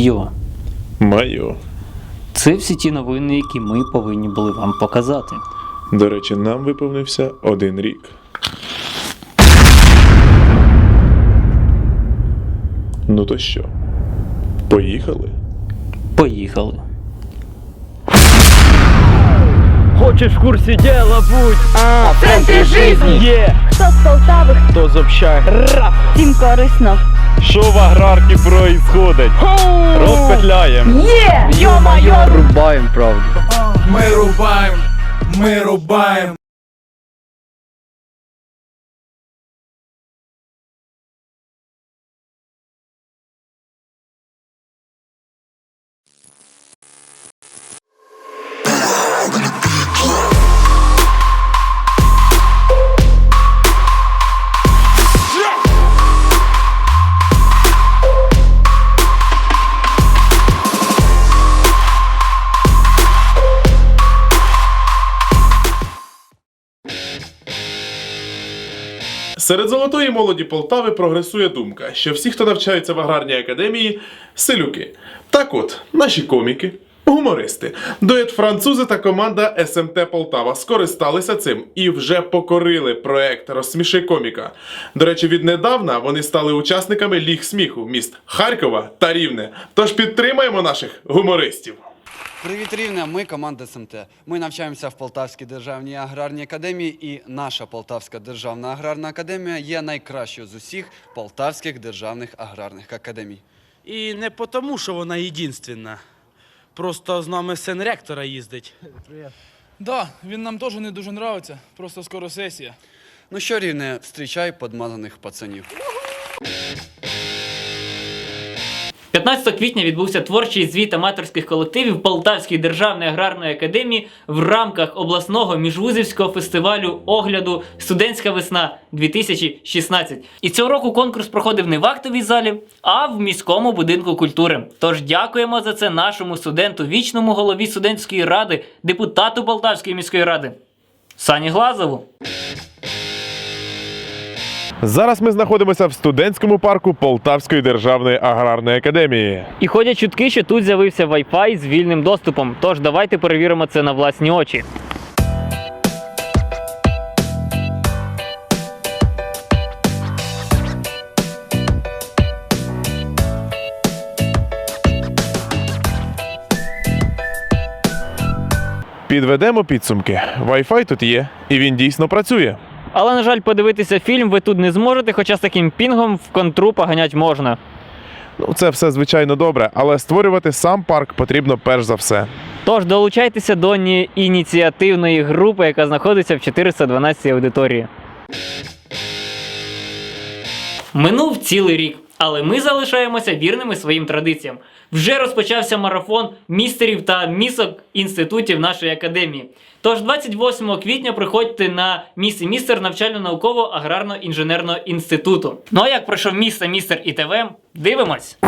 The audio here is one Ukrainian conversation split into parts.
Йо, Майо. це всі ті новини, які ми повинні були вам показати. До речі, нам виповнився один рік. Ну то що? Поїхали? Поїхали. Хочешь в курсе дела будь А, В центрі жизни. Є Хто з Полтави, Хто з общаги Ра всім корисно. Що в аграрці происходить Розпетляємо. Є! Йо-майо! Рубаємо, правду Ми рубаємо, ми рубаємо. Серед золотої молоді Полтави прогресує думка, що всі, хто навчається в аграрній академії, селюки. Так от, наші коміки, гумористи, дует французи та команда СМТ Полтава скористалися цим і вже покорили проект Розсміши коміка. До речі, віднедавна вони стали учасниками ліг сміху міст Харкова та Рівне. Тож підтримаємо наших гумористів. Привіт, Рівне! Ми команда СМТ. Ми навчаємося в Полтавській державній аграрній академії, і наша Полтавська державна аграрна академія є найкращою з усіх полтавських державних аграрних академій. І не тому, що вона єдинственна. Просто з нами син ректора їздить. Да, він нам теж не дуже нравиться, просто скоро сесія. Ну що, Рівне, зустрічай подмазаних пацанів. 15 квітня відбувся творчий звіт аматорських колективів Полтавської державної аграрної академії в рамках обласного міжвузівського фестивалю огляду Студентська весна 2016. І цього року конкурс проходив не в актовій залі, а в міському будинку культури. Тож дякуємо за це нашому студенту, вічному голові студентської ради, депутату Полтавської міської ради Сані Глазову. Зараз ми знаходимося в студентському парку Полтавської державної аграрної академії. І ходять чутки, що тут з'явився Wi-Fi з вільним доступом. Тож давайте перевіримо це на власні очі. Підведемо підсумки. Wi-Fi тут є, і він дійсно працює. Але, на жаль, подивитися фільм ви тут не зможете, хоча з таким пінгом в контру поганять можна. Ну, це все звичайно добре, але створювати сам парк потрібно перш за все. Тож долучайтеся до ні- ініціативної групи, яка знаходиться в 412 аудиторії. Минув цілий рік, але ми залишаємося вірними своїм традиціям. Вже розпочався марафон містерів та місок інститутів нашої академії. Тож 28 квітня приходьте на міс і містер навчально-науково-аграрно-інженерного інституту. Ну а як пройшов міс та містер ІТВ? Дивимось!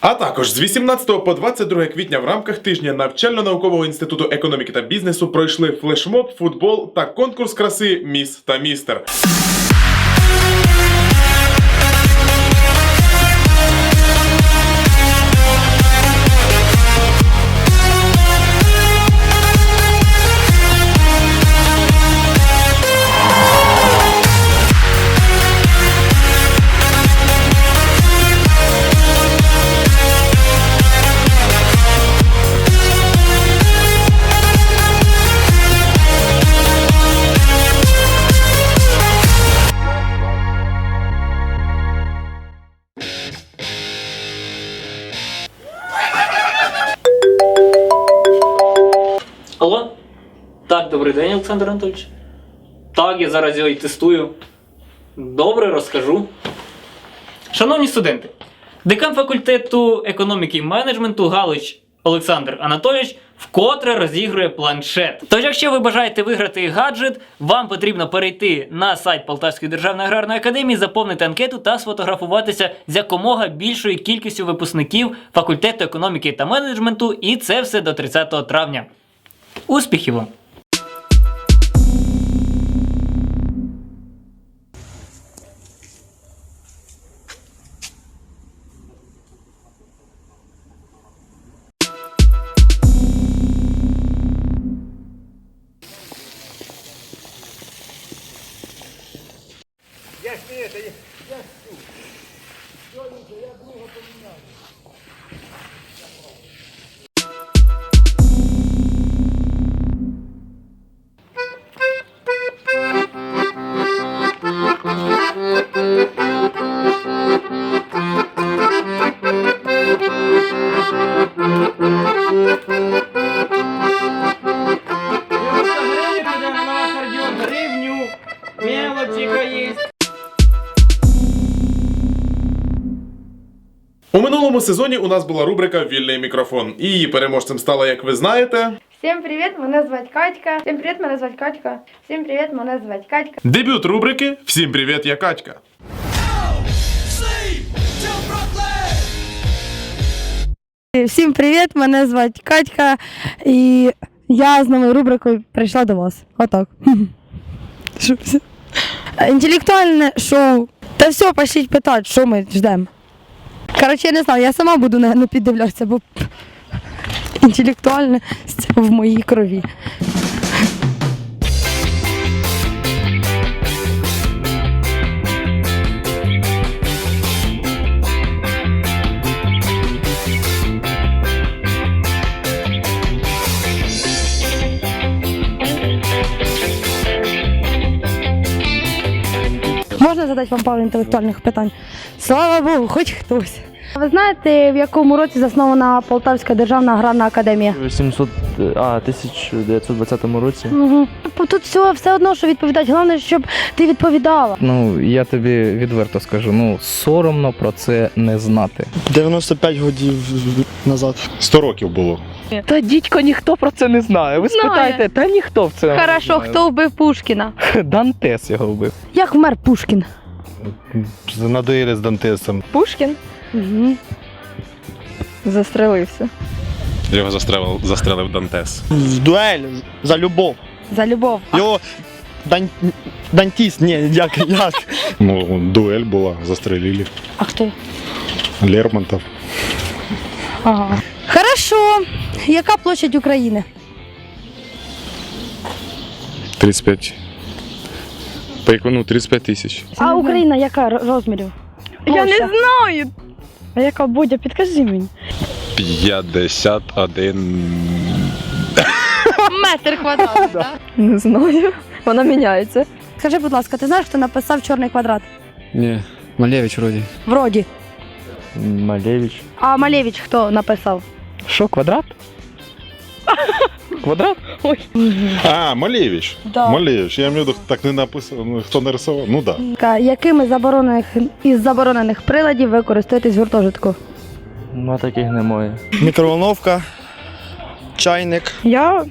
А також з 18 по 22 квітня в рамках тижня навчально-наукового інституту економіки та бізнесу пройшли флешмоб, футбол та конкурс краси Міс та Містер. Добрий день, Олександр Анатольович. Так, я зараз його і тестую. Добре, розкажу. Шановні студенти, декан факультету економіки і менеджменту Галич Олександр Анатолійович вкотре розігрує планшет. Тож, якщо ви бажаєте виграти гаджет, вам потрібно перейти на сайт Полтавської державної аграрної академії, заповнити анкету та сфотографуватися з якомога більшою кількістю випускників факультету економіки та менеджменту, і це все до 30 травня. Успіхів вам! У минулому сезоні у нас була рубрика Вільний мікрофон. І її переможцем стала, як ви знаєте, Всім привіт, мене звати Катька. Всім привіт, мене звати Катька. Всім привіт, мене звати Катька. дебют рубрики Всім привіт, я Катька. Всім привіт, мене звати Катька. І я з новою рубрикою прийшла до вас. Отак. Інтелектуальне шоу. Та все, пошліть питати, що ми ждемо. Коротше, я не знаю, я сама буду не, піддивлятися, бо інтелектуальне це в моїй крові. Можна задати вам пару інтелектуальних питань? Слава Богу, хоч хтось. Ви знаєте, в якому році заснована Полтавська державна аграрна академія? 800, а, 1920 році. Угу. Тут все, все одно, що відповідати. Головне, щоб ти відповідала. Ну, я тобі відверто скажу, ну соромно про це не знати. 95 годів назад. 100 років було. Та дідько ніхто про це не знає. Ви Знає. спитайте, та ніхто в це. Хорошо, знає. хто вбив Пушкіна? Дантес його вбив. Як вмер Пушкін? Надоїли з Дантесом. Пушкін? Угу. Застрелився. Його застрелив, застрелив Дантес. В дуель за любов. За любов. Його дан... дантіст, ні, як, як. Ну, дуель була, застрелили. А хто? Лермонтов. Ага. Хорошо. Яка площадь України? 35. По ну, 35 тисяч. А Україна яка ро- розмірів? Я не знаю. А яка Бодя, підкажи мені. 51. Метр квадратний, так? Не знаю. Вона міняється. Скажи, будь ласка, ти знаєш, хто написав чорний квадрат? Ні, Малевич вроді. Вроді. Малевич. А Малевич хто написав? Що, квадрат? Квадрат? А, Малевич. Да. Малевич. Я маю в виду, так не написано. Ну, хто нарисував? Ну так. Да. Ка- Якими заборонених із заборонених приладів ви користуєтесь в гуртожитку? Ну, таких немає. Мікроволновка, чайник. Я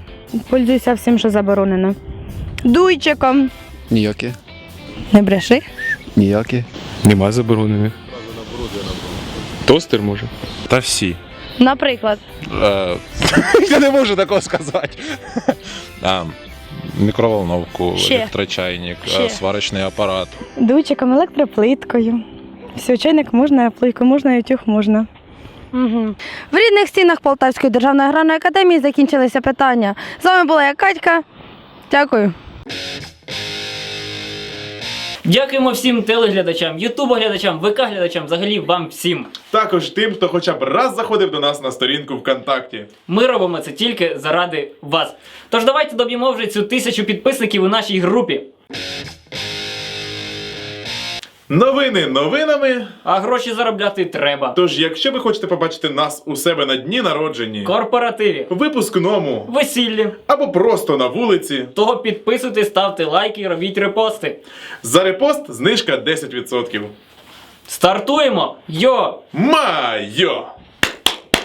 пользуюся всім, що заборонено. Дуйчиком. Ніякі. Не бреши. Ніякі. Нема заборонених. Тостер може? Та всі. Наприклад, Я не можу такого сказати. А, мікроволновку, Ще. електрочайник, Ще. е, сварочний апарат. дуйчиком, електроплиткою. Все, чайник можна, плитку можна, і утюг можна. Угу. В рідних стінах Полтавської державної аграрної академії закінчилися питання. З вами була я Катька. Дякую. Дякуємо всім телеглядачам, ютубоглядачам, ВК-глядачам, взагалі вам всім. Також тим, хто хоча б раз заходив до нас на сторінку ВКонтакті. Ми робимо це тільки заради вас. Тож давайте доб'ємо вже цю тисячу підписників у нашій групі. Новини новинами. А гроші заробляти треба. Тож, якщо ви хочете побачити нас у себе на дні народженні, Корпоративі, випускному весіллі. або просто на вулиці, то підписуйтесь, ставте лайки, робіть репости. за репост знижка 10%. Стартуємо! Йо! Майо!